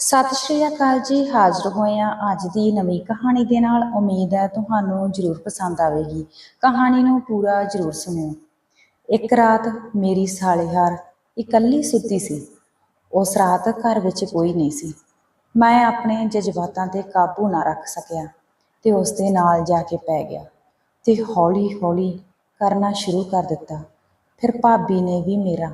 ਸਤਿ ਸ਼੍ਰੀ ਅਕਾਲ ਜੀ, ਹਾਜ਼ਰ ਹੋਏ ਹਾਂ ਅੱਜ ਦੀ ਨਵੀਂ ਕਹਾਣੀ ਦੇ ਨਾਲ ਉਮੀਦ ਹੈ ਤੁਹਾਨੂੰ ਜ਼ਰੂਰ ਪਸੰਦ ਆਵੇਗੀ। ਕਹਾਣੀ ਨੂੰ ਪੂਰਾ ਜ਼ਰੂਰ ਸੁਣਿਓ। ਇੱਕ ਰਾਤ ਮੇਰੀ ਸਾਲੇਹਾਰ ਇਕੱਲੀ ਸੁੱਤੀ ਸੀ। ਉਸ ਰਾਤ ਘਰ ਵਿੱਚ ਕੋਈ ਨਹੀਂ ਸੀ। ਮੈਂ ਆਪਣੇ ਜਜ਼ਬਾਤਾਂ ਤੇ ਕਾਬੂ ਨਾ ਰੱਖ ਸਕਿਆ ਤੇ ਉਸ ਦੇ ਨਾਲ ਜਾ ਕੇ ਪੈ ਗਿਆ ਤੇ ਹੌਲੀ ਹੌਲੀ ਕਰਨਾ ਸ਼ੁਰੂ ਕਰ ਦਿੱਤਾ। ਫਿਰ ਭਾਬੀ ਨੇ ਵੀ ਮੇਰਾ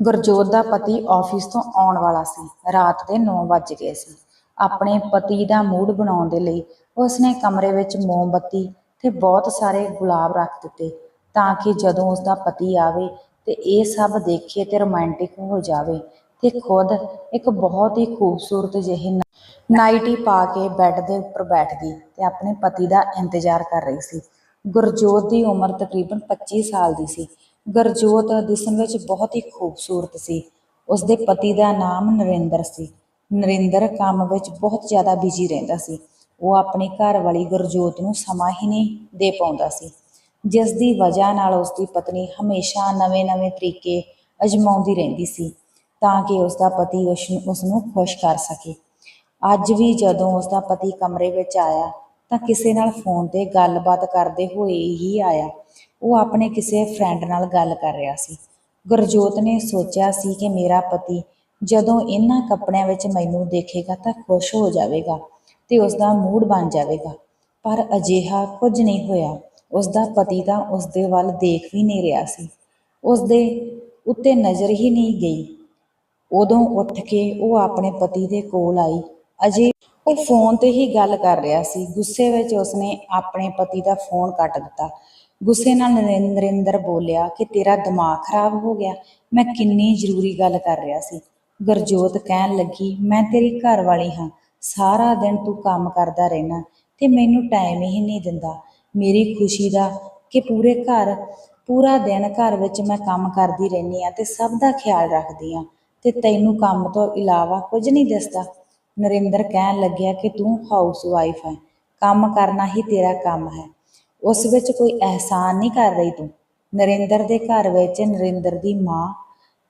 ਗੁਰਜੋਤ ਦਾ ਪਤੀ ਆਫਿਸ ਤੋਂ ਆਉਣ ਵਾਲਾ ਸੀ। ਰਾਤ ਦੇ 9 ਵੱਜ ਗਏ ਸੀ। ਆਪਣੇ ਪਤੀ ਦਾ ਮੂਡ ਬਣਾਉਣ ਦੇ ਲਈ ਉਸਨੇ ਕਮਰੇ ਵਿੱਚ ਮੋਮਬੱਤੀ ਤੇ ਬਹੁਤ ਸਾਰੇ ਗੁਲਾਬ ਰੱਖ ਦਿੱਤੇ ਤਾਂ ਕਿ ਜਦੋਂ ਉਸਦਾ ਪਤੀ ਆਵੇ ਤੇ ਇਹ ਸਭ ਦੇਖੇ ਤੇ ਰੋਮਾਂਟਿਕ ਹੋ ਜਾਵੇ ਤੇ ਖੁਦ ਇੱਕ ਬਹੁਤ ਹੀ ਖੂਬਸੂਰਤ ਜਿਹੀ ਨਾਈਟੀ ਪਾ ਕੇ ਬੈੱਡ ਦੇ ਉੱਪਰ ਬੈਠ ਗਈ ਤੇ ਆਪਣੇ ਪਤੀ ਦਾ ਇੰਤਜ਼ਾਰ ਕਰ ਰਹੀ ਸੀ। ਗੁਰਜੋਤ ਦੀ ਉਮਰ ਤਕਰੀਬਨ 25 ਸਾਲ ਦੀ ਸੀ। ਗੁਰਜੋਤ ਦਿਸਣ ਵਿੱਚ ਬਹੁਤ ਹੀ ਖੂਬਸੂਰਤ ਸੀ। ਉਸਦੇ ਪਤੀ ਦਾ ਨਾਮ ਨਰਿੰਦਰ ਸੀ। ਨਰਿੰਦਰ ਕੰਮ ਵਿੱਚ ਬਹੁਤ ਜ਼ਿਆਦਾ ਬਿਜ਼ੀ ਰਹਿੰਦਾ ਸੀ। ਉਹ ਆਪਣੀ ਘਰ ਵਾਲੀ ਗੁਰਜੋਤ ਨੂੰ ਸਮਾਂ ਹੀ ਨਹੀਂ ਦੇ ਪਾਉਂਦਾ ਸੀ। ਜਿਸ ਦੀ ਵਜ੍ਹਾ ਨਾਲ ਉਸਦੀ ਪਤਨੀ ਹਮੇਸ਼ਾ ਨਵੇਂ-ਨਵੇਂ ਤਰੀਕੇ ਅਜਮਾਉਂਦੀ ਰਹਿੰਦੀ ਸੀ ਤਾਂ ਕਿ ਉਸਦਾ ਪਤੀ ਉਸ ਉਸ ਨੂੰ ਖੁਸ਼ ਕਰ ਸਕੇ। ਅੱਜ ਵੀ ਜਦੋਂ ਉਸਦਾ ਪਤੀ ਕਮਰੇ ਵਿੱਚ ਆਇਆ ਤਾਂ ਕਿਸੇ ਨਾਲ ਫੋਨ ਤੇ ਗੱਲਬਾਤ ਕਰਦੇ ਹੋਏ ਹੀ ਆਇਆ। ਉਹ ਆਪਣੇ ਕਿਸੇ ਫਰੈਂਡ ਨਾਲ ਗੱਲ ਕਰ ਰਿਹਾ ਸੀ। ਗੁਰਜੋਤ ਨੇ ਸੋਚਿਆ ਸੀ ਕਿ ਮੇਰਾ ਪਤੀ ਜਦੋਂ ਇਹਨਾਂ ਕੱਪੜਿਆਂ ਵਿੱਚ ਮੈਨੂੰ ਦੇਖੇਗਾ ਤਾਂ ਖੁਸ਼ ਹੋ ਜਾਵੇਗਾ ਤੇ ਉਸਦਾ ਮੂਡ ਬਣ ਜਾਵੇਗਾ। ਪਰ ਅਜਿਹਾ ਕੁਝ ਨਹੀਂ ਹੋਇਆ। ਉਸਦਾ ਪਤੀ ਤਾਂ ਉਸਦੇ ਵੱਲ ਦੇਖ ਵੀ ਨਹੀਂ ਰਿਹਾ ਸੀ। ਉਸਦੇ ਉੱਤੇ ਨਜ਼ਰ ਹੀ ਨਹੀਂ ਗਈ। ਉਦੋਂ ਉੱਠ ਕੇ ਉਹ ਆਪਣੇ ਪਤੀ ਦੇ ਕੋਲ ਆਈ। ਅਜੇ ਉਹ ਫੋਨ ਤੇ ਹੀ ਗੱਲ ਕਰ ਰਿਹਾ ਸੀ। ਗੁੱਸੇ ਵਿੱਚ ਉਸਨੇ ਆਪਣੇ ਪਤੀ ਦਾ ਫੋਨ ਕੱਟ ਦਿੱਤਾ। ਗੁੱਸੇ ਨਾਲ ਨਰਿੰਦਰ ਬੋਲਿਆ ਕਿ ਤੇਰਾ ਦਿਮਾਗ ਖਰਾਬ ਹੋ ਗਿਆ। ਮੈਂ ਕਿੰਨੀ ਜ਼ਰੂਰੀ ਗੱਲ ਕਰ ਰਿਹਾ ਸੀ। ਗੁਰਜੋਤ ਕਹਿਣ ਲੱਗੀ, ਮੈਂ ਤੇਰੀ ਘਰ ਵਾਲੀ ਹਾਂ। ਸਾਰਾ ਦਿਨ ਤੂੰ ਕੰਮ ਕਰਦਾ ਰਹਿਣਾ ਤੇ ਮੈਨੂੰ ਟਾਈਮ ਹੀ ਨਹੀਂ ਦਿੰਦਾ। ਮੇਰੀ ਖੁਸ਼ੀ ਦਾ ਕਿ ਪੂਰੇ ਘਰ, ਪੂਰਾ ਦਿਨ ਘਰ ਵਿੱਚ ਮੈਂ ਕੰਮ ਕਰਦੀ ਰਹਿੰਦੀ ਆ ਤੇ ਸਭ ਦਾ ਖਿਆਲ ਰੱਖਦੀ ਆ ਤੇ ਤੈਨੂੰ ਕੰਮ ਤੋਂ ਇਲਾਵਾ ਕੁਝ ਨਹੀਂ ਦਿਸਦਾ। ਨਰਿੰਦਰ ਕਹਿਣ ਲੱਗਿਆ ਕਿ ਤੂੰ ਹਾਊਸ ਵਾਈਫ ਹੈ ਕੰਮ ਕਰਨਾ ਹੀ ਤੇਰਾ ਕੰਮ ਹੈ। ਉਸ ਵਿੱਚ ਕੋਈ ਅਹਿਸਾਨ ਨਹੀਂ ਕਰ ਰਹੀ ਤੂੰ। ਨਰਿੰਦਰ ਦੇ ਘਰ ਵਿੱਚ ਨਰਿੰਦਰ ਦੀ ਮਾਂ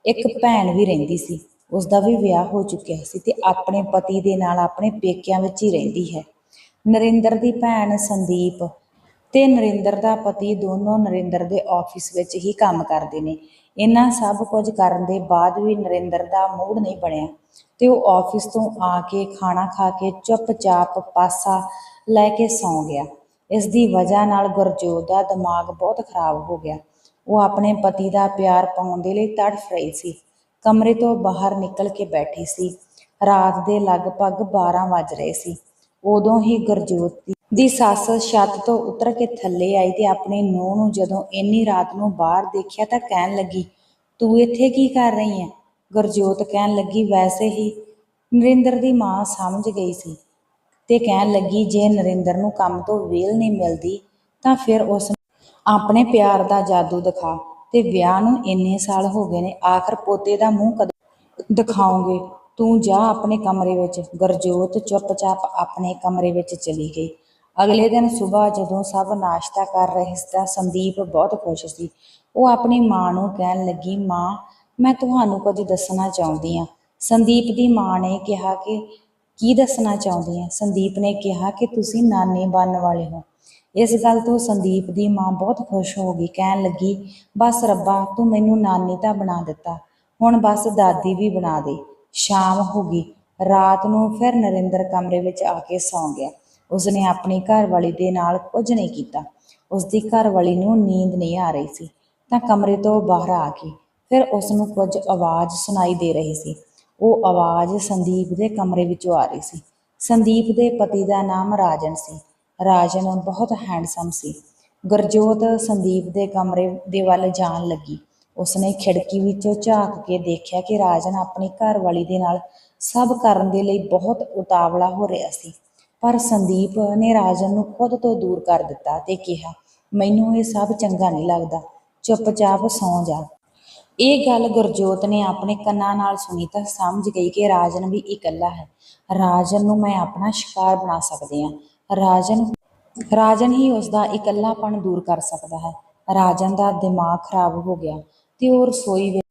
ਇੱਕ ਭੈਣ ਵੀ ਰਹਿੰਦੀ ਸੀ। ਉਸ ਦਾ ਵੀ ਵਿਆਹ ਹੋ ਚੁੱਕਿਆ ਸੀ ਤੇ ਆਪਣੇ ਪਤੀ ਦੇ ਨਾਲ ਆਪਣੇ ਪੇਕਿਆਂ ਵਿੱਚ ਹੀ ਰਹਿੰਦੀ ਹੈ। ਨਰਿੰਦਰ ਦੀ ਭੈਣ ਸੰਦੀਪ ਤੇ ਨਰਿੰਦਰ ਦਾ ਪਤੀ ਦੋਨੋਂ ਨਰਿੰਦਰ ਦੇ ਆਫਿਸ ਵਿੱਚ ਹੀ ਕੰਮ ਕਰਦੇ ਨੇ। ਇਹਨਾਂ ਸਭ ਕੁਝ ਕਰਨ ਦੇ ਬਾਅਦ ਵੀ ਨਰਿੰਦਰ ਦਾ ਮੂਡ ਨਹੀਂ ਬਣਿਆ ਤੇ ਉਹ ਆਫਿਸ ਤੋਂ ਆ ਕੇ ਖਾਣਾ ਖਾ ਕੇ ਚੁੱਪਚਾਪ ਪਾਸਾ ਲੈ ਕੇ ਸੌਂ ਗਿਆ। ਇਸ ਦੀ ਵਜ੍ਹਾ ਨਾਲ ਗੁਰਜੋਤ ਦਾ ਦਿਮਾਗ ਬਹੁਤ ਖਰਾਬ ਹੋ ਗਿਆ। ਉਹ ਆਪਣੇ ਪਤੀ ਦਾ ਪਿਆਰ ਪਾਉਣ ਦੇ ਲਈ ਤੜਫ ਰਹੀ ਸੀ। ਕਮਰੇ ਤੋਂ ਬਾਹਰ ਨਿਕਲ ਕੇ ਬੈਠੀ ਸੀ। ਰਾਤ ਦੇ ਲਗਭਗ 12 ਵੱਜ ਰਹੇ ਸੀ। ਉਦੋਂ ਹੀ ਗੁਰਜੋਤ ਦੀ- ਸੱਸ ਛੱਤ ਤੋਂ ਉਤਰ ਕੇ ਥੱਲੇ ਆਈ ਤੇ ਆਪਣੀ ਨੂੰਹ ਨੂੰ ਜਦੋਂ ਇੰਨੀ ਰਾਤ ਨੂੰ ਬਾਹਰ ਦੇਖਿਆ ਤਾਂ ਕਹਿਣ ਲੱਗੀ, ਤੂੰ ਇੱਥੇ ਕੀ ਕਰ ਰਹੀ ਹੈ? ਗੁਰਜੋਤ ਕਹਿਣ ਲੱਗੀ, ਵੈਸੇ ਹੀ ਨਰਿੰਦਰ ਦੀ ਮਾਂ ਸਮਝ ਗਈ ਸੀ। ਤੇ ਕਹਿਣ ਲੱਗੀ, ਜੇ ਨਰਿੰਦਰ ਨੂੰ ਕੰਮ ਤੋਂ ਵੇਲ ਨਹੀਂ ਮਿਲਦੀ, ਤਾਂ ਫਿਰ ਉਸ ਆਪਣੇ ਪਿਆਰ ਦਾ ਜਾਦੂ ਦਿਖਾ ਤੇ ਵਿਆਹ ਨੂੰ ਇੰਨੇ ਸਾਲ ਹੋ ਗਏ ਨੇ, ਆਖਰ ਪੋਤੇ ਦਾ ਮੂੰਹ ਕਦੋਂ ਦਿਖਾਓਗੇ? ਤੂੰ ਜਾ ਆਪਣੇ ਕਮਰੇ ਵਿੱਚ। ਗੁਰਜੋਤ ਚੁੱਪਚਾਪ ਆਪਣੇ ਕਮਰੇ ਵਿੱਚ ਚਲੀ ਗਈ। ਅਗਲੇ ਦਿਨ ਸਵੇਰ ਜਦੋਂ ਸਭ ਨਾਸ਼ਤਾ ਕਰ ਰਹੇ ਸੀ ਤਾਂ ਸੰਦੀਪ ਬਹੁਤ ਖੁਸ਼ ਸੀ। ਉਹ ਆਪਣੀ ਮਾਂ ਨੂੰ ਕਹਿਣ ਲੱਗੀ, ਮਾਂ, ਮੈਂ ਤੁਹਾਨੂੰ ਕੁਝ ਦੱਸਣਾ ਚਾਹੁੰਦੀ ਹਾਂ। ਸੰਦੀਪ ਦੀ ਮਾਂ ਨੇ ਕਿਹਾ ਕਿ ਕੀ ਦੱਸਣਾ ਚਾਹੁੰਦੀ ਹੈ? ਸੰਦੀਪ ਨੇ ਕਿਹਾ ਕਿ ਤੁਸੀਂ ਨਾਨੀ ਬਣਨ ਵਾਲੇ ਹੋ। ਇਸ ਗੱਲ ਤੋਂ ਸੰਦੀਪ ਦੀ ਮਾਂ ਬਹੁਤ ਖੁਸ਼ ਹੋ ਗਈ। ਕਹਿਣ ਲੱਗੀ, ਬਸ ਰੱਬਾ, ਤੂੰ ਮੈਨੂੰ ਨਾਨੀ ਤਾਂ ਬਣਾ ਦਿੱਤਾ। ਹੁਣ ਬਸ ਦਾਦੀ ਵੀ ਬਣਾ ਦੇ। ਸ਼ਾਮ ਹੋ ਗਈ। ਰਾਤ ਨੂੰ ਫਿਰ ਨਰਿੰਦਰ ਕਮਰੇ ਵਿੱਚ ਆ ਕੇ ਸੌਂ ਗਿਆ। ਉਸਨੇ ਆਪਣੀ ਘਰਵਾਲੀ ਦੇ ਨਾਲ ਕੁਝ ਨਹੀਂ ਕੀਤਾ। ਉਸਦੀ ਘਰਵਾਲੀ ਨੂੰ ਨੀਂਦ ਨਹੀਂ ਆ ਰਹੀ ਸੀ। ਤਾਂ ਕਮਰੇ ਤੋਂ ਬਾਹਰ ਆ ਕੇ ਫਿਰ ਉਸ ਨੂੰ ਕੁਝ ਆਵਾਜ਼ ਸੁਣਾਈ ਦੇ ਰਹੀ ਸੀ। ਉਹ ਆਵਾਜ਼ ਸੰਦੀਪ ਦੇ ਕਮਰੇ ਵਿੱਚੋਂ ਆ ਰਹੀ ਸੀ। ਸੰਦੀਪ ਦੇ ਪਤੀ ਦਾ ਨਾਮ ਰਾਜਨ ਸੀ। ਰਾਜਨ ਬਹੁਤ ਹੈਂਡਸਮ ਸੀ। ਗੁਰਜੋਤ ਸੰਦੀਪ ਦੇ ਕਮਰੇ ਦੇ ਵੱਲ ਜਾਣ ਲੱਗੀ। ਉਸਨੇ ਖਿੜਕੀ ਵਿੱਚੋਂ ਝਾਕ ਕੇ ਦੇਖਿਆ ਕਿ ਰਾਜਨ ਆਪਣੀ ਘਰਵਾਲੀ ਦੇ ਨਾਲ ਸਭ ਕਰਨ ਦੇ ਲਈ ਬਹੁਤ ਉਤਾਵਲਾ ਹੋ ਰਿਹਾ ਸੀ। ਪਰ ਸੰਦੀਪ ਨੇ ਰਾਜਨ ਨੂੰ ਖੁਦ ਤੋਂ ਦੂਰ ਕਰ ਦਿੱਤਾ ਤੇ ਕਿਹਾ, ਮੈਨੂੰ ਇਹ ਸਭ ਚੰਗਾ ਨਹੀਂ ਲੱਗਦਾ। ਚੁੱਪਚਾਪ ਸੌਂ ਜਾ। ਇਹ ਗੱਲ ਗੁਰਜੋਤ ਨੇ ਆਪਣੇ ਕੰਨਾਂ ਨਾਲ ਸੁਣੀ ਤਾਂ ਸਮਝ ਗਈ ਕਿ ਰਾਜਨ ਵੀ ਇਕੱਲਾ ਹੈ। ਰਾਜਨ ਨੂੰ ਮੈਂ ਆਪਣਾ ਸ਼ਿਕਾਰ ਬਣਾ ਸਕਦੀ ਹਾਂ। ਰਾਜਨ ਰਾਜਨ ਹੀ ਉਸ ਦਾ ਇਕੱਲਾਪਣ ਦੂਰ ਕਰ ਸਕਦਾ ਹੈ। ਰਾਜਨ ਦਾ ਦਿਮਾਗ ਖਰਾਬ ਹੋ ਗਿਆ ਤੇ ਉਹ ਰਸੋਈ ਵਿੱਚ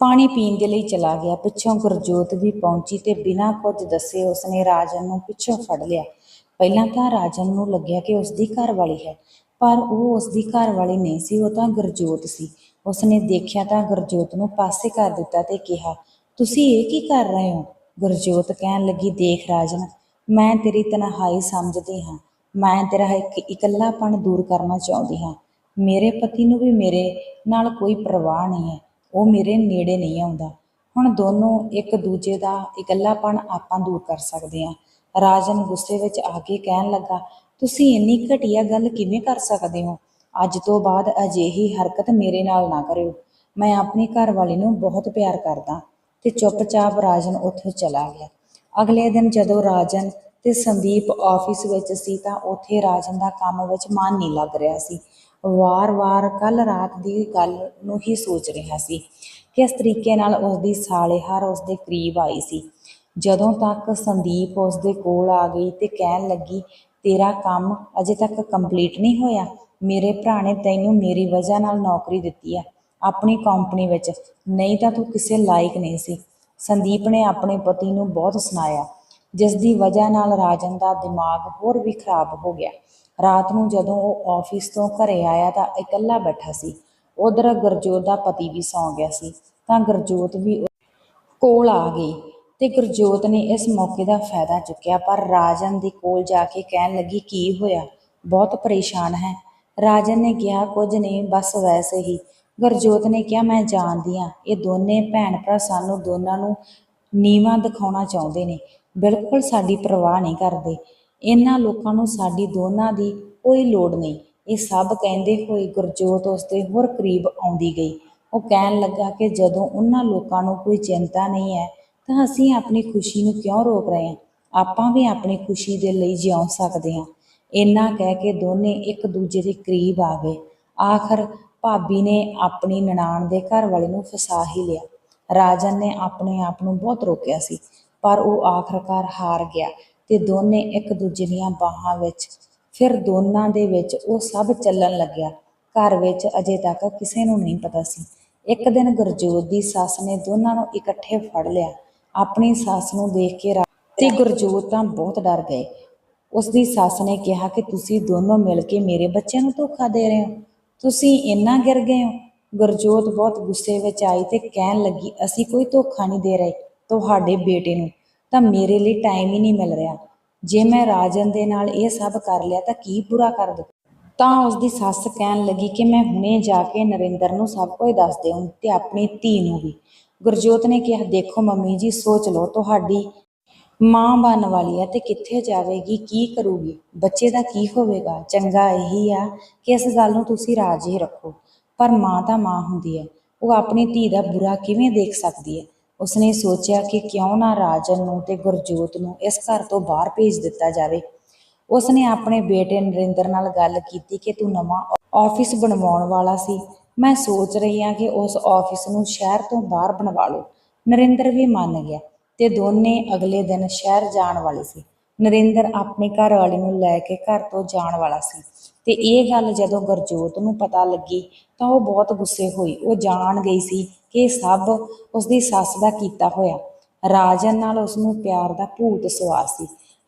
ਪਾਣੀ ਪੀਣ ਦੇ ਲਈ ਚਲਾ ਗਿਆ। ਪਿੱਛੋਂ ਗੁਰਜੋਤ ਵੀ ਪਹੁੰਚੀ ਤੇ ਬਿਨਾਂ ਕੁਝ ਦੱਸੇ ਉਸਨੇ ਰਾਜਨ ਨੂੰ ਪਿੱਛੋਂ ਫੜ ਲਿਆ। ਪਹਿਲਾਂ ਤਾਂ ਰਾਜਨ ਨੂੰ ਲੱਗਿਆ ਕਿ ਉਸਦੀ ਘਰ ਵਾਲੀ ਹੈ, ਪਰ ਉਹ ਉਸਦੀ ਘਰ ਵਾਲੀ ਨਹੀਂ ਸੀ, ਉਹ ਤਾਂ ਗੁਰਜੋਤ ਸੀ। ਉਸਨੇ ਦੇਖਿਆ ਤਾਂ ਗੁਰਜੋਤ ਨੂੰ ਪਾਸੇ ਕਰ ਦਿੱਤਾ ਤੇ ਕਿਹਾ, ਤੁਸੀਂ ਇਹ ਕੀ ਕਰ ਰਹੇ ਹੋ? ਗੁਰਜੋਤ ਕਹਿਣ ਲੱਗੀ, ਦੇਖ ਰਾਜਨ, ਮੈਂ ਤੇਰੀ ਤਨਹਾਈ ਸਮਝਦੀ ਹਾਂ। ਮੈਂ ਤੇਰਾ ਇੱਕ ਇਕੱਲਾਪਣ ਦੂਰ ਕਰਨਾ ਚਾਹੁੰਦੀ ਹਾਂ। ਮੇਰੇ ਪਤੀ ਨੂੰ ਵੀ ਮੇਰੇ ਨਾਲ ਕੋਈ ਪਰਵਾਹ ਨਹੀਂ ਹੈ। ਉਹ ਮੇਰੇ ਨੇੜੇ ਨਹੀਂ ਆਉਂਦਾ। ਹੁਣ ਦੋਨੋਂ ਇੱਕ ਦੂਜੇ ਦਾ ਇਕੱਲਾਪਣ ਆਪਾਂ ਦੂਰ ਕਰ ਸਕਦੇ ਹਾਂ। ਰਾਜਨ ਗੁੱਸੇ ਵਿੱਚ ਆ ਕੇ ਕਹਿਣ ਲੱਗਾ, ਤੁਸੀਂ ਇੰਨੀ ਘਟੀਆ ਗੱਲ ਕਿਵੇਂ ਕਰ ਸਕਦੇ ਹੋ? ਅੱਜ ਤੋਂ ਬਾਅਦ ਅਜਿਹੀ ਹਰਕਤ ਮੇਰੇ ਨਾਲ ਨਾ ਕਰਿਓ। ਮੈਂ ਆਪਣੀ ਘਰਵਾਲੀ ਨੂੰ ਬਹੁਤ ਪਿਆਰ ਕਰਦਾ ਤੇ ਚੁੱਪਚਾਪ ਰਾਜਨ ਉੱਥੋਂ ਚਲਾ ਗਿਆ। ਅਗਲੇ ਦਿਨ ਜਦੋਂ ਰਾਜਨ ਤੇ ਸੰਦੀਪ ਆਫਿਸ ਵਿੱਚ ਸੀ ਤਾਂ ਉੱਥੇ ਰਾਜਨ ਦਾ ਕੰਮ ਵਿੱਚ ਮਨ ਨਹੀਂ ਲੱਗ ਰਿਹਾ ਸੀ। ਵਾਰ-ਵਾਰ ਕੱਲ ਰਾਤ ਦੀ ਗੱਲ ਨੂੰ ਹੀ ਸੋਚ ਰਿਹਾ ਸੀ ਕਿਸ ਤਰੀਕੇ ਨਾਲ ਉਸਦੀ ਸਾਲੇਹਾਰ ਉਸਦੇ ਕਰੀਬ ਆਈ ਸੀ। ਜਦੋਂ ਤੱਕ ਸੰਦੀਪ ਉਸਦੇ ਕੋਲ ਆ ਗਈ ਤੇ ਕਹਿਣ ਲੱਗੀ, ਤੇਰਾ ਕੰਮ ਅਜੇ ਤੱਕ ਕੰਪਲੀਟ ਨਹੀਂ ਹੋਇਆ? ਮੇਰੇ ਭਰਾ ਨੇ ਤੈਨੂੰ ਮੇਰੀ ਵਜ੍ਹਾ ਨਾਲ ਨੌਕਰੀ ਦਿੱਤੀ ਹੈ, ਆਪਣੀ ਕੰਪਨੀ ਵਿੱਚ। ਨਹੀਂ ਤਾਂ ਤੂੰ ਕਿਸੇ ਲਾਇਕ ਨਹੀਂ ਸੀ। ਸੰਦੀਪ ਨੇ ਆਪਣੇ ਪਤੀ ਨੂੰ ਬਹੁਤ ਸੁਣਾਇਆ। ਜਿਸ ਦੀ ਵਜ੍ਹਾ ਨਾਲ ਰਾਜਨ ਦਾ ਦਿਮਾਗ ਹੋਰ ਵੀ ਖਰਾਬ ਹੋ ਗਿਆ। ਰਾਤ ਨੂੰ ਜਦੋਂ ਉਹ ਆਫਿਸ ਤੋਂ ਘਰੇ ਆਇਆ ਤਾਂ ਇਕੱਲਾ ਬੈਠਾ ਸੀ। ਉਧਰ ਗੁਰਜੋਤ ਦਾ ਪਤੀ ਵੀ ਸੌਂ ਗਿਆ ਸੀ, ਤਾਂ ਗੁਰਜੋਤ ਵੀ ਕੋਲ ਆ ਗਈ ਤੇ ਗੁਰਜੋਤ ਨੇ ਇਸ ਮੌਕੇ ਦਾ ਫਾਇਦਾ ਚੁੱਕਿਆ, ਪਰ ਰਾਜਨ ਦੇ ਕੋਲ ਜਾ ਕੇ ਕਹਿਣ ਲੱਗੀ, ਕੀ ਹੋਇਆ? ਬਹੁਤ ਪਰੇਸ਼ਾਨ ਹੈ। ਰਾਜਨ ਨੇ ਕਿਹਾ, ਕੁਝ ਨਹੀਂ, ਬਸ ਵੈਸੇ ਹੀ। ਗੁਰਜੋਤ ਨੇ ਕਿਹਾ, ਮੈਂ ਜਾਣਦੀ ਹਾਂ, ਇਹ ਦੋਨੇ ਭੈਣ ਭਰਾ ਸਾਨੂੰ ਦੋਨਾਂ ਨੂੰ ਨੀਵਾਂ ਦਿਖਾਉਣਾ ਚਾਹੁੰਦੇ ਨੇ। ਬਿਲਕੁਲ ਸਾਡੀ ਪਰਵਾਹ ਨਹੀਂ ਕਰਦੇ। ਇਹਨਾਂ ਲੋਕਾਂ ਨੂੰ ਸਾਡੀ ਦੋਨਾਂ ਦੀ ਕੋਈ ਲੋੜ ਨਹੀਂ। ਇਹ ਸਭ ਕਹਿੰਦੇ ਹੋਏ ਗੁਰਜੋਤ ਉਸਦੇ ਹੋਰ ਕਰੀਬ ਆਉਂਦੀ ਗਈ। ਉਹ ਕਹਿਣ ਲੱਗਾ ਕਿ ਜਦੋਂ ਉਹਨਾਂ ਲੋਕਾਂ ਨੂੰ ਕੋਈ ਚਿੰਤਾ ਨਹੀਂ ਹੈ, ਤਾਂ ਅਸੀਂ ਆਪਣੀ ਖੁਸ਼ੀ ਨੂੰ ਕਿਉਂ ਰੋਕ ਰਹੇ ਹਾਂ? ਆਪਾਂ ਵੀ ਆਪਣੀ ਖੁਸ਼ੀ ਦੇ ਲਈ ਜਿਉ ਸਕਦੇ ਹਾਂ। ਇੰਨਾ ਕਹਿ ਕੇ ਦੋਨੇ ਇੱਕ ਦੂਜੇ ਦੇ ਕਰੀਬ ਆ ਗਏ। ਆਖਰ ਭਾਬੀ ਨੇ ਆਪਣੀ ਨਨਾਣ ਦੇ ਘਰ ਵਾਲੇ ਨੂੰ ਫਸਾ ਹੀ ਲਿਆ। ਰਾਜਨ ਨੇ ਆਪਣੇ ਆਪ ਨੂੰ ਬਹੁਤ ਰੋਕਿਆ ਸੀ, ਪਰ ਉਹ ਆਖਰਕਾਰ ਹਾਰ ਗਿਆ ਤੇ ਦੋਨੇ ਇੱਕ ਦੂਜੇ ਦੀਆਂ ਬਾਹਾਂ ਵਿੱਚ, ਫਿਰ ਦੋਨਾਂ ਦੇ ਵਿੱਚ ਉਹ ਸਭ ਚੱਲਣ ਲੱਗਿਆ। ਘਰ ਵਿੱਚ ਅਜੇ ਤੱਕ ਕਿਸੇ ਨੂੰ ਨਹੀਂ ਪਤਾ ਸੀ। ਇੱਕ ਦਿਨ ਗੁਰਜੋਤ ਦੀ ਸੱਸ ਨੇ ਦੋਨਾਂ ਨੂੰ ਇਕੱਠੇ ਫੜ ਲਿਆ। ਆਪਣੀ ਸੱਸ ਨੂੰ ਦੇਖ ਕੇ ਤੇ ਗੁਰਜੋਤ ਤਾਂ ਬਹੁਤ ਡਰ ਗਏ। ਉਸ ਦੀ ਸੱਸ ਨੇ ਕਿਹਾ ਕਿ ਤੁਸੀਂ ਦੋਨੋਂ ਮਿਲ ਕੇ ਮੇਰੇ ਬੱਚਿਆਂ ਨੂੰ ਧੋਖਾ ਦੇ ਰਹੇ ਹੋ। ਤੁਸੀਂ ਇੰਨਾ ਗਿਰ ਗਏ ਹੋ। ਗੁਰਜੋਤ ਬਹੁਤ ਗੁੱਸੇ ਵਿੱਚ ਆਈ ਤੇ ਕਹਿਣ ਲੱਗੀ, ਅਸੀਂ ਕੋਈ ਧੋਖਾ ਨਹੀਂ ਦੇ ਰਹੇ ਤੁਹਾਡੇ ਬੇਟੇ ਨੂੰ। ਤਾਂ ਮੇਰੇ ਲਈ ਟਾਈਮ ਹੀ ਨਹੀਂ ਮਿਲ ਰਿਹਾ। ਜੇ ਮੈਂ ਰਾਜਨ ਦੇ ਨਾਲ ਇਹ ਸਭ ਕਰ ਲਿਆ ਤਾਂ ਕੀ ਬੁਰਾ ਕਰ ਦਿੱਤਾ? ਤਾਂ ਉਸ ਦੀ ਸੱਸ ਕਹਿਣ ਲੱਗੀ ਕਿ ਮੈਂ ਹੁਣੇ ਜਾ ਕੇ ਨਰਿੰਦਰ ਨੂੰ ਸਭ ਕੁਝ ਦੱਸ ਦੇਵਾਂ ਤੇ ਆਪਣੀ ਧੀ ਨੂੰ ਵੀ। ਗੁਰਜੋਤ ਨੇ ਕਿਹਾ, ਦੇਖੋ ਮੰਮੀ ਜੀ, ਸੋਚ ਲਓ, ਤੁਹਾਡੀ ਮਾਂ ਬਣ ਵਾਲੀ ਹੈ ਤੇ ਕਿੱਥੇ ਜਾਵੇਗੀ, ਕੀ ਕਰੂਗੀ? ਬੱਚੇ ਦਾ ਕੀ ਹੋਵੇਗਾ? ਚੰਗਾ ਇਹੀ ਆ ਕਿ ਇਸ ਗੱਲ ਨੂੰ ਤੁਸੀਂ ਰਾਜੀ ਰੱਖੋ। ਪਰ ਮਾਂ ਤਾਂ ਮਾਂ ਹੁੰਦੀ ਹੈ ਉਹ ਆਪਣੀ ਧੀ ਦਾ ਬੁਰਾ ਕਿਵੇਂ ਦੇਖ ਸਕਦੀ ਹੈ ਉਸਨੇ ਸੋਚਿਆ ਕਿ ਕਿਉਂ ਨਾ ਰਾਜਨ ਨੂੰ ਤੇ ਗੁਰਜੋਤ ਨੂੰ ਇਸ ਘਰ ਤੋਂ ਬਾਹਰ ਭੇਜ ਦਿੱਤਾ ਜਾਵੇ। ਉਸਨੇ ਆਪਣੇ ਬੇਟੇ ਨਰਿੰਦਰ ਨਾਲ ਗੱਲ ਕੀਤੀ ਕਿ ਤੂੰ ਨਵਾਂ ਆਫਿਸ ਬਣਵਾਉਣ ਵਾਲਾ ਸੀ। ਮੈਂ ਸੋਚ ਰਹੀ ਹਾਂ ਕਿ ਉਸ ਆਫਿਸ ਨੂੰ ਸ਼ਹਿਰ ਤੋਂ ਬਾਹਰ ਬਣਵਾ ਲਓ। ਨਰਿੰਦਰ ਵੀ ਮੰਨ ਗਿਆ। ਤੇ ਦੋਨੇ ਅਗਲੇ ਦਿਨ ਸ਼ਹਿਰ ਜਾਣ ਵਾਲੇ ਸੀ। ਨਰਿੰਦਰ ਆਪਣੇ ਘਰ ਵਾਲੇ ਨੂੰ ਲੈ ਕੇ ਘਰ ਤੋਂ ਜਾਣ ਵਾਲਾ ਸੀ। ਤੇ ਇਹ ਗੱਲ ਜਦੋਂ ਗੁਰਜੋਤ ਨੂੰ ਪਤਾ ਲੱਗੀ, ਤਾਂ ਉਹ ਬਹੁਤ ਗੁੱਸੇ ਹੋਈ। ਉਹ ਜਾਣ ਗਈ ਸੀ ਕਿ ਸਭ ਉਸਦੀ ਸੱਸ ਦਾ ਕੀਤਾ ਹੋਇਆ। ਰਾਜਨ ਨਾਲ ਉਸ ਨੂੰ ਪਿਆਰ ਦਾ ਭੂਤ ਸਵਾਰ ਸੀ।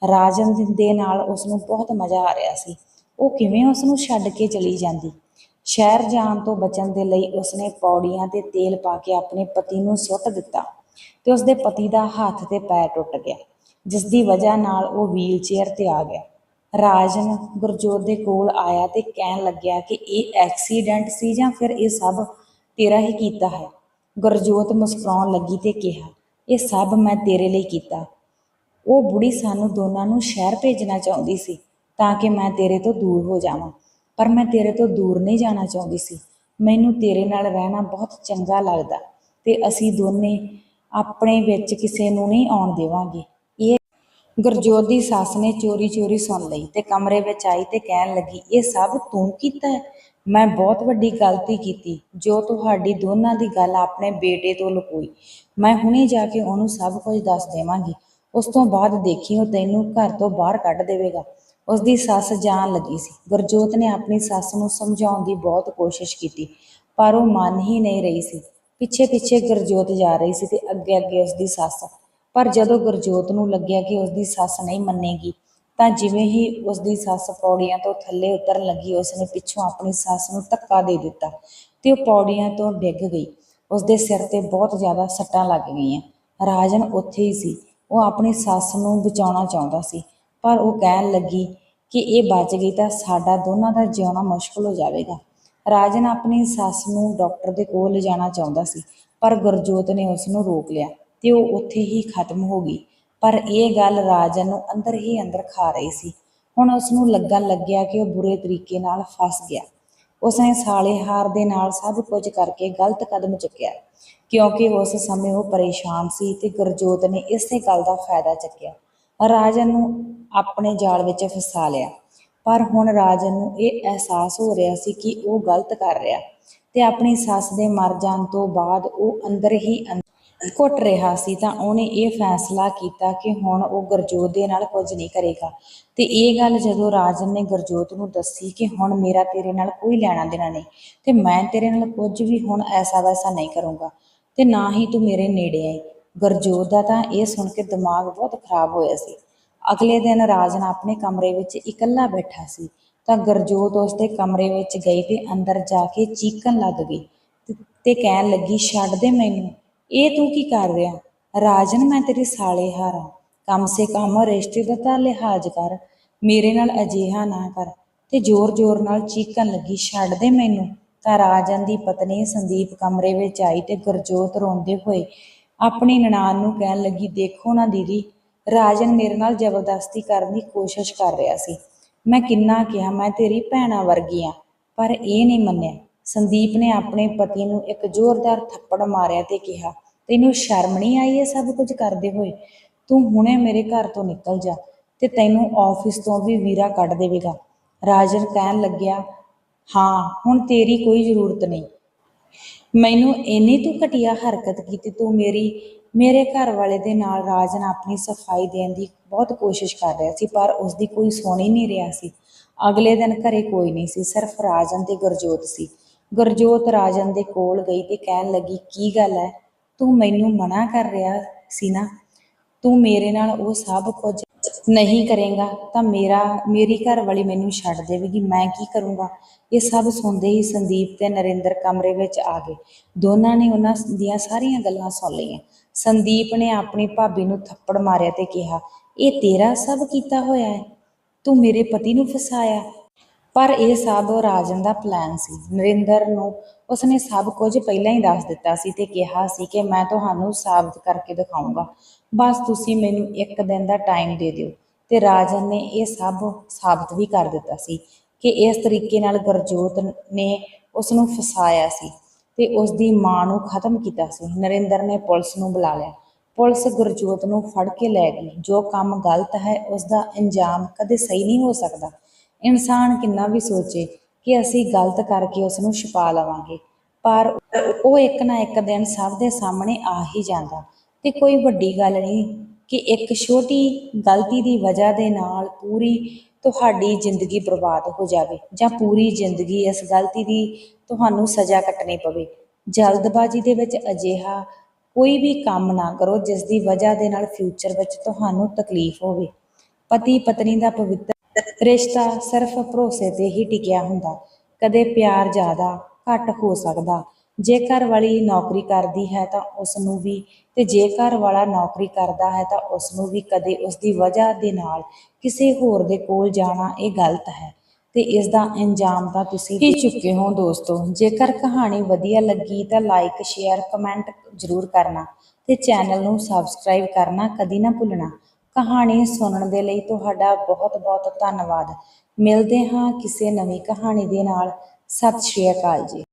ਰਾਜਨ ਦੇ ਨਾਲ ਉਸ ਨੂੰ ਬਹੁਤ ਮਜ਼ਾ ਆ ਰਿਹਾ ਸੀ। ਉਹ ਕਿਵੇਂ ਉਸ ਨੂੰ ਛੱਡ ਕੇ ਚਲੀ ਜਾਂਦੀ? ਸ਼ਹਿਰ ਜਾਣ ਤੋਂ ਬਚਣ ਦੇ ਲਈ ਉਸਨੇ ਪੌੜੀਆਂ ਤੇ ਤੇਲ ਪਾ ਕੇ ਆਪਣੇ ਪਤੀ ਨੂੰ ਸੁੱਟ ਦਿੱਤਾ। ਤੇ ਉਸਦੇ ਪਤੀ ਦਾ ਹੱਥ ਤੇ ਪੈਰ ਟੁੱਟ ਗਿਆ ਜਿਸ ਦੀ ਵਜ੍ਹਾ ਨਾਲ ਉਹ ਵੀਲ ਚੇਅਰ ਤੇ ਆ ਗਿਆ। ਰਾਜਨ ਗੁਰਜੋਤ ਦੇ ਕੋਲ ਆਇਆ ਤੇ ਕਹਿਣ ਲੱਗਿਆ ਕਿ ਇਹ ਐਕਸੀਡੈਂਟ ਸੀ ਜਾਂ ਫਿਰ ਇਹ ਸਭ ਤੇਰਾ ਹੀ ਕੀਤਾ ਹੈ। ਗੁਰਜੋਤ ਮੁਸਕਰਾਉਣ ਲੱਗੀ ਤੇ ਕਿਹਾ, ਇਹ ਸਭ ਮੈਂ ਤੇਰੇ ਲਈ ਕੀਤਾ। ਉਹ ਬੁੜੀ ਸਾਨੂੰ ਦੋਨਾਂ ਨੂੰ ਸ਼ਹਿਰ ਭੇਜਣਾ ਚਾਹੁੰਦੀ ਸੀ ਤਾਂ ਕਿ ਮੈਂ ਤੇਰੇ ਤੋਂ ਦੂਰ ਹੋ ਜਾਵਾਂ, ਪਰ ਮੈਂ ਤੇਰੇ ਤੋਂ ਦੂਰ ਨਹੀਂ ਜਾਣਾ ਚਾਹੁੰਦੀ ਸੀ। ਮੈਨੂੰ ਤੇਰੇ ਨਾਲ ਰਹਿਣਾ ਬਹੁਤ ਚੰਗਾ ਲੱਗਦਾ ਤੇ ਅਸੀਂ ਦੋਨੇ ਆਪਣੇ ਵਿੱਚ ਕਿਸੇ ਨੂੰ ਨਹੀਂ ਆਉਣ ਦੇਵਾਂਗੇ। ਇਹ ਗੁਰਜੋਤ ਦੀ ਸੱਸ ਨੇ ਚੋਰੀ ਚੋਰੀ ਸੁਣ ਲਈ ਤੇ ਕਮਰੇ ਵਿੱਚ ਆਈ ਤੇ ਕਹਿਣ ਲੱਗੀ, ਇਹ ਸਭ ਤੂੰ ਕੀਤਾ ਹੈ? ਮੈਂ ਬਹੁਤ ਵੱਡੀ ਗਲਤੀ ਕੀਤੀ, ਜੋ ਤੁਹਾਡੀ ਦੋਨਾਂ ਦੀ ਗੱਲ ਆਪਣੇ ਬੇਟੇ ਤੋਂ ਲੁਕੋਈ। ਮੈਂ ਹੁਣੇ ਜਾ ਕੇ ਉਹਨੂੰ ਸਭ ਕੁਝ ਦੱਸ ਦੇਵਾਂਗੀ। ਉਸ ਤੋਂ ਬਾਅਦ ਦੇਖੀ ਉਹ ਤੈਨੂੰ ਘਰ ਤੋਂ ਬਾਹਰ ਕੱਢ ਦੇਵੇਗਾ। ਉਸ ਦੀ ਸੱਸ ਜਾਣ ਲੱਗੀ ਸੀ। ਗੁਰਜੋਤ ਨੇ ਆਪਣੀ ਸੱਸ ਨੂੰ ਸਮਝਾਉਣ ਦੀ ਬਹੁਤ ਕੋਸ਼ਿਸ਼ ਕੀਤੀ, ਪਰ ਉਹ ਮੰਨ ਹੀ ਨਹੀਂ ਰਹੀ ਸੀ। ਪਿੱਛੇ ਪਿੱਛੇ ਗੁਰਜੋਤ ਜਾ ਰਹੀ ਸੀ ਤੇ ਅੱਗੇ ਅੱਗੇ ਉਸਦੀ ਸੱਸ। ਪਰ ਜਦੋਂ ਗੁਰਜੋਤ ਨੂੰ ਲੱਗਿਆ ਕਿ ਉਸਦੀ ਸੱਸ ਨਹੀਂ ਮੰਨੇਗੀ, ਤਾਂ ਜਿਵੇਂ ਹੀ ਉਸਦੀ ਸੱਸ ਪੌੜੀਆਂ ਤੋਂ ਥੱਲੇ ਉਤਰਨ ਲੱਗੀ, ਉਸਨੇ ਪਿੱਛੋਂ ਆਪਣੀ ਸੱਸ ਨੂੰ ਧੱਕਾ ਦੇ ਦਿੱਤਾ ਤੇ ਉਹ ਪੌੜੀਆਂ ਤੋਂ ਡਿੱਗ ਗਈ। ਉਸਦੇ ਸਿਰ ਤੇ ਬਹੁਤ ਜ਼ਿਆਦਾ ਸੱਟਾਂ ਲੱਗ ਗਈਆਂ। ਰਾਜਨ ਉੱਥੇ ਹੀ ਸੀ। ਉਹ ਆਪਣੀ ਸੱਸ ਨੂੰ ਬਚਾਉਣਾ ਚਾਹੁੰਦਾ ਸੀ, ਪਰ ਉਹ ਕਹਿਣ ਲੱਗੀ ਕਿ ਇਹ ਬਚ ਗਈ ਤਾਂ ਸਾਡਾ ਦੋਨਾਂ ਦਾ ਜਿਉਣਾ ਮੁਸ਼ਕਲ ਹੋ ਜਾਵੇਗਾ। ਰਾਜਨ ਆਪਣੀ ਸੱਸ ਨੂੰ ਡਾਕਟਰ ਦੇ ਕੋਲ ਲਿਜਾਣਾ ਚਾਹੁੰਦਾ ਸੀ, ਪਰ ਗੁਰਜੋਤ ਨੇ ਉਸ ਨੂੰ ਰੋਕ ਲਿਆ ਤੇ ਉਹ ਉੱਥੇ ਹੀ ਖਤਮ ਹੋ ਗਈ। ਪਰ ਇਹ ਗੱਲ ਰਾਜਨ ਨੂੰ ਅੰਦਰ ਹੀ ਅੰਦਰ ਖਾ ਰਹੀ ਸੀ। ਹੁਣ ਉਸ ਨੂੰ ਲੱਗਣ ਲੱਗਿਆ ਕਿ ਉਹ ਬੁਰੇ ਤਰੀਕੇ ਨਾਲ ਫਸ ਗਿਆ। ਉਸਨੇ ਸਾਲੇਹਾਰ ਦੇ ਨਾਲ ਸਭ ਕੁਝ ਕਰਕੇ ਗਲਤ ਕਦਮ ਚੁੱਕਿਆ, ਕਿਉਂਕਿ ਉਸ ਸਮੇਂ ਉਹ ਪਰੇਸ਼ਾਨ ਸੀ ਤੇ ਗੁਰਜੋਤ ਨੇ ਇਸੇ ਗੱਲ ਦਾ ਫਾਇਦਾ ਚੱਕਿਆ। ਰਾਜਨ ਨੂੰ ਆਪਣੇ ਜਾਲ ਵਿੱਚ ਫਸਾ ਲਿਆ। ਪਰ ਹੁਣ ਰਾਜਨ ਨੂੰ ਇਹ ਅਹਿਸਾਸ ਹੋ ਰਿਹਾ ਸੀ ਕਿ ਉਹ ਗਲਤ ਕਰ ਰਿਹਾ ਤੇ ਆਪਣੀ ਸੱਸ ਦੇ ਮਰ ਜਾਣ ਤੋਂ ਬਾਅਦ ਉਹ ਅੰਦਰ ਹੀ ਘੁੱਟ ਰਿਹਾ ਸੀ ਤਾਂ ਉਹਨੇ ਇਹ ਫੈਸਲਾ ਕੀਤਾ ਕਿ ਹੁਣ ਉਹ ਗੁਰਜੋਤ ਦੇ ਨਾਲ ਕੁਝ ਨਹੀਂ ਕਰੇਗਾ। ਤੇ ਇਹ ਗੱਲ ਜਦੋਂ ਰਾਜਨ ਨੇ ਗੁਰਜੋਤ ਨੂੰ ਦੱਸੀ ਕਿ ਹੁਣ ਮੇਰਾ ਤੇਰੇ ਨਾਲ ਕੋਈ ਲੈਣਾ ਦੇਣਾ ਨਹੀਂ, ਤੇ ਮੈਂ ਤੇਰੇ ਨਾਲ ਕੁਝ ਵੀ ਹੁਣ ਐਸਾ ਵੈਸਾ ਨਹੀਂ ਕਰੂੰਗਾ, ਤੇ ਨਾ ਹੀ ਤੂੰ ਮੇਰੇ ਨੇੜੇ ਆਈ। ਗੁਰਜੋਤ ਦਾ ਤਾਂ ਇਹ ਸੁਣ ਕੇ ਦਿਮਾਗ ਬਹੁਤ ਖਰਾਬ ਹੋਇਆ ਸੀ। ਅਗਲੇ ਦਿਨ ਰਾਜਨ ਆਪਣੇ ਕਮਰੇ ਵਿੱਚ ਇਕੱਲਾ ਬੈਠਾ ਸੀ ਤਾਂ ਗੁਰਜੋਤ ਉਸ ਦੇ ਕਮਰੇ ਵਿੱਚ ਗਈ ਤੇ ਅੰਦਰ ਜਾ ਕੇ ਚੀਕਣ ਲੱਗ ਗਈ ਤੇ- ਕਹਿਣ ਲੱਗੀ, ਛੱਡ ਦੇ ਮੈਨੂੰ। ਇਹ ਤੂੰ ਕੀ ਕਰ ਰਿਹਾ? ਰਾਜਨ, ਮੈਂ ਤੇਰੀ ਸਾਲੇ ਹਾਰਾਂ ਕਮ ਸੇ ਕਮ ਰਿਸ਼ਤੇ ਦਾ ਤਾਂ ਲਿਹਾਜ਼ ਕਰ। ਮੇਰੇ ਨਾਲ ਅਜਿਹਾ ਨਾ ਕਰ ਤੇ ਜ਼ੋਰ-ਜ਼ੋਰ ਨਾਲ ਚੀਕਣ ਲੱਗੀ, ਛੱਡ ਦੇ ਮੈਨੂੰ ਤਾਂ ਰਾਜਨ ਦੀ ਪਤਨੀ ਸੰਦੀਪ ਕਮਰੇ ਵਿੱਚ ਆਈ ਤੇ ਗੁਰਜੋਤ ਰੋਂਦੇ ਹੋਏ ਆਪਣੀ ਨਨਾਣ ਨੂੰ ਕਹਿਣ ਲੱਗੀ, ਦੇਖੋ ਨਾ ਦੀਦੀ ਰਾਜਨ ਮੇਰੇ ਨਾਲ ਜ਼ਬਰਦਸਤੀ ਕਰਨ ਦੀ ਕੋਸ਼ਿਸ਼ ਕਰ ਰਿਹਾ ਸੀ। ਮੈਂ ਕਿੰਨਾ ਕਿਹਾ, ਮੈਂ ਤੇਰੀ ਭੈਣਾ ਵਰਗੀ ਆ। ਪਰ ਇਹ ਨਹੀਂ ਮੰਨਿਆ। ਸੰਦੀਪ ਨੇ ਆਪਣੇ ਪਤੀ ਨੂੰ ਇੱਕ ਜ਼ੋਰਦਾਰ ਥੱਪੜ ਮਾਰਿਆ ਤੇ ਕਿਹਾ, ਤੈਨੂੰ ਸ਼ਰਮ ਨਹੀਂ ਆਈ ਇਹ ਸਭ ਕੁਝ ਕਰਦੇ ਹੋਏ? ਤੂੰ ਹੁਣੇ ਮੇਰੇ ਘਰ ਤੋਂ ਨਿਕਲ ਜਾ ਤੇ ਤੈਨੂੰ ਆਫਿਸ ਤੋਂ ਵੀ ਵੀਰਾ ਕੱਢ ਦੇਵੇਗਾ। ਰਾਜਨ ਕਹਿਣ ਲੱਗਿਆ, ਹਾਂ, ਹੁਣ ਤੇਰੀ ਕੋਈ ਜ਼ਰੂਰਤ ਨਹੀਂ। ਮੈਨੂੰ ਇੰਨੀ ਤੂੰ ਘਟੀਆ ਹਰਕਤ ਕੀਤੀ, ਤੂੰ ਮੇਰੀ ਮੇਰੇ ਘਰ ਵਾਲੇ ਦੇ ਨਾਲ ਰਾਜਨ ਆਪਣੀ ਸਫ਼ਾਈ ਦੇਣ ਦੀ ਬਹੁਤ ਕੋਸ਼ਿਸ਼ ਕਰ ਰਿਹਾ ਸੀ, ਪਰ ਉਸ ਦੀ ਕੋਈ ਸੁਣ ਹੀ ਨਹੀਂ ਰਿਹਾ ਸੀ। ਅਗਲੇ ਦਿਨ ਘਰੇ ਕੋਈ ਨਹੀਂ ਸੀ, ਸਿਰਫ ਰਾਜਨ ਤੇ ਗੁਰਜੋਤ ਸੀ। ਗੁਰਜੋਤ ਰਾਜਨ ਦੇ ਕੋਲ ਗਈ ਤੇ ਕਹਿਣ ਲੱਗੀ, ਕੀ ਗੱਲ ਹੈ ਤੂੰ ਮੈਨੂੰ ਮਨਾ ਕਰ ਰਿਹਾ ਸੀ ਨਾ? ਤੂੰ ਮੇਰੇ ਨਾਲ ਉਹ ਸਭ ਕੁਝ ਨਹੀਂ ਕਰੇਗਾ ਤਾਂ ਮੇਰਾ, ਮੇਰੀ ਘਰ ਵਾਲੀ ਮੈਨੂੰ ਛੱਡ ਦੇਵੇਗੀ, ਮੈਂ ਕੀ ਕਰੂੰਗਾ? ਇਹ ਸਭ ਸੁਣਦੇ ਹੀ ਸੰਦੀਪ ਤੇ ਨਰਿੰਦਰ ਕਮਰੇ ਵਿੱਚ ਆ ਗਏ। ਦੋਨਾਂ ਨੇ ਉਹਨਾਂ ਦੀਆਂ ਸਾਰੀਆਂ ਗੱਲਾਂ ਸੁਣ ਲਈਆਂ। ਸੰਦੀਪ ਨੇ ਆਪਣੀ ਭਾਬੀ ਨੂੰ ਥੱਪੜ ਮਾਰਿਆ ਤੇ ਕਿਹਾ, ਇਹ ਤੇਰਾ ਸਭ ਕੀਤਾ ਹੋਇਆ ਹੈ। ਤੂੰ ਮੇਰੇ ਪਤੀ ਨੂੰ ਫਸਾਇਆ। ਪਰ ਇਹ ਸਭ ਰਾਜਨ ਦਾ ਪਲਾਨ ਸੀ। ਨਰਿੰਦਰ ਨੂੰ ਉਸਨੇ ਸਭ ਕੁਝ ਪਹਿਲਾਂ ਹੀ ਦੱਸ ਦਿੱਤਾ ਸੀ ਤੇ ਕਿਹਾ ਸੀ ਕਿ ਮੈਂ ਤੁਹਾਨੂੰ ਸਾਬਤ ਕਰਕੇ ਦਿਖਾਊਂਗਾ। ਬਸ ਤੁਸੀਂ ਮੈਨੂੰ ਇੱਕ ਦਿਨ ਦਾ ਟਾਈਮ ਦੇ ਦਿਓ। ਤੇ ਰਾਜਨ ਨੇ ਇਹ ਸਭ ਸਾਬਤ ਵੀ ਕਰ ਦਿੱਤਾ ਸੀ ਕਿ ਇਸ ਤਰੀਕੇ ਨਾਲ ਗੁਰਜੋਤ ਨੇ ਉਸ ਨੂੰ ਫਸਾਇਆ ਸੀ। ਤੇ ਉਸ ਦੀ ਮਾਂ ਨੂੰ ਖਤਮ ਕੀਤਾ ਸੀ। ਨਰਿੰਦਰ ਨੇ ਪੁਲਿਸ ਨੂੰ ਬੁਲਾ ਲਿਆ। ਪੁਲਿਸ ਗੁਰਜੋਤ ਨੂੰ ਫੜ ਕੇ ਲੈ ਗਈ। ਜੋ ਕੰਮ ਗਲਤ ਹੈ ਉਸ ਦਾ ਅੰਜਾਮ ਕਦੇ ਸਹੀ ਨਹੀਂ ਹੋ ਸਕਦਾ। ਇਨਸਾਨ ਕਿੰਨਾ ਵੀ ਸੋਚੇ ਕਿ ਅਸੀਂ ਗਲਤ ਕਰਕੇ ਉਸ ਨੂੰ ਛੁਪਾ ਲਵਾਂਗੇ, ਪਰ ਉਹ ਇੱਕ ਨਾ ਇੱਕ ਦਿਨ ਸਭ ਦੇ ਸਾਹਮਣੇ ਆ ਹੀ ਜਾਂਦਾ। ਤੇ ਕੋਈ ਵੱਡੀ ਗੱਲ ਨਹੀਂ ਕਿ ਇੱਕ ਛੋਟੀ ਗਲਤੀ ਦੀ ਵਜ੍ਹਾ ਦੇ ਨਾਲ ਪੂਰੀ ਤੁਹਾਡੀ ਜ਼ਿੰਦਗੀ ਬਰਬਾਦ ਹੋ ਜਾਵੇ ਜਾਂ ਪੂਰੀ ਜ਼ਿੰਦਗੀ ਇਸ ਗਲਤੀ ਦੀ ਤੁਹਾਨੂੰ ਸਜ਼ਾ ਕੱਟਣੀ ਪਵੇ। ਜਲਦਬਾਜ਼ੀ ਦੇ ਵਿੱਚ ਅਜਿਹਾ ਕੋਈ ਵੀ ਕੰਮ ਨਾ ਕਰੋ ਜਿਸ ਦੀ ਵਜ੍ਹਾ ਦੇ ਨਾਲ ਫਿਊਚਰ ਵਿੱਚ ਤੁਹਾਨੂੰ ਤਕਲੀਫ ਹੋਵੇ। ਪਤੀ ਪਤਨੀ ਦਾ ਪਵਿੱਤਰ ਰਿਸ਼ਤਾ ਸਿਰਫ ਭਰੋਸੇ ਤੇ ਹੀ ਟਿਕਿਆ ਹੁੰਦਾ। ਕਦੇ ਪਿਆਰ ਜ਼ਿਆਦਾ ਘੱਟ ਹੋ ਸਕਦਾ। ਜੇ ਘਰ ਵਾਲੀ ਨੌਕਰੀ ਕਰਦੀ ਹੈ ਤਾਂ ਉਸ ਨੂੰ ਵੀ, ਤੇ ਜੇ ਘਰ ਵਾਲਾ ਨੌਕਰੀ ਕਰਦਾ ਹੈ ਤਾਂ ਉਸ ਨੂੰ ਵੀ ਕਦੇ ਉਸ ਦੀ ਵਜ੍ਹਾ ਦੇ ਨਾਲ ਕਿਸੇ ਹੋਰ ਦੇ ਕੋਲ ਜਾਣਾ ਇਹ ਗਲਤ ਹੈ। ਤੇ ਇਸ ਦਾ ਅੰਜਾਮ ਤਾਂ ਤੁਸੀਂ ਹੀ ਚੁੱਕੇ ਹੋ ਦੋਸਤੋ। ਜੇਕਰ ਕਹਾਣੀ ਵਧੀਆ ਲੱਗੀ ਤਾਂ ਲਾਈਕ ਸ਼ੇਅਰ ਕਮੈਂਟ ਜ਼ਰੂਰ ਕਰਨਾ ਤੇ ਚੈਨਲ ਨੂੰ ਸਬਸਕ੍ਰਾਈਬ ਕਰਨਾ ਕਦੀ ਨਾ ਭੁੱਲਣਾ। ਕਹਾਣੀ ਸੁਣਨ ਦੇ ਲਈ ਤੁਹਾਡਾ ਬਹੁਤ ਬਹੁਤ ਧੰਨਵਾਦ। ਮਿਲਦੇ ਹਾਂ ਕਿਸੇ ਨਵੀਂ ਕਹਾਣੀ ਦੇ ਨਾਲ। ਸਤਿ ਸ਼੍ਰੀ ਅਕਾਲ ਜੀ।